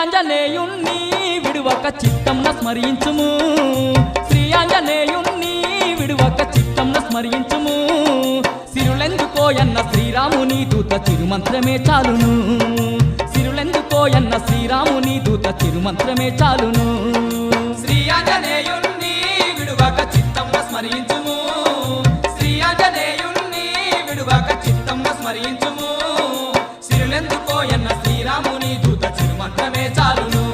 శ్రీయాంజనేయుణ్ణి విడువక చిత్తంన స్మరించుము శ్రీయాంజనేయుణ్ణి విడువక చిత్తంన స్మరించుము సిరులెందుకోయన్న శ్రీరాముని దూత చిరుమంత్రమే చాలును. సిరులెందుకోయన్న శ్రీరాముని దూత చిరుమంత్రమే చాలును. శ్రీయాంజనేయు చాలును.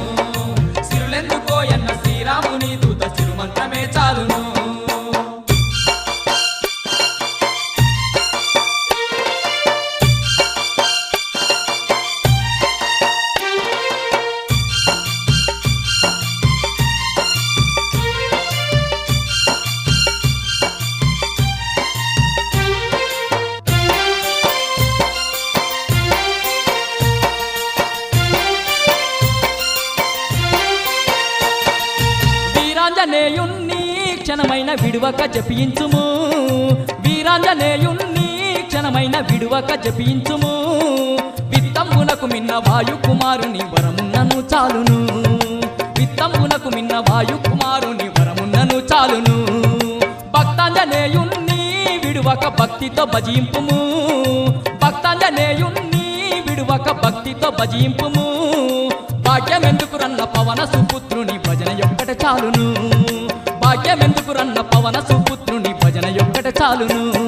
సిరులెందుకో ఎన్న శ్రీరాముని దూత చిరుమంత్రమే చాలును. వీరాంజనేయుణ్ణి క్షణమైన విడువక జపించుము. వీరాంజనేయుణ్ణి క్షణమైన విడువక జపించుము. విత్తమ్మునకు మిన్న వాయు కుమారుని వరమున్నను చాలును. విత్తమ్మునకు మిన్న వాయు కుమారుని వరమున్నను చాలును. భక్తాంజనేయుణ్ణి విడువక భక్తితో భజింపుము. భక్తాంజనేయుణ్ణి విడువక భక్తితో భజింపుము. భాగ్యమెందుకు రన్న పవన సుపుత్రుని భజన యొక్కట చాలును. రన్న పవన సుపుత్రుని భజన యొక్కట చాలును.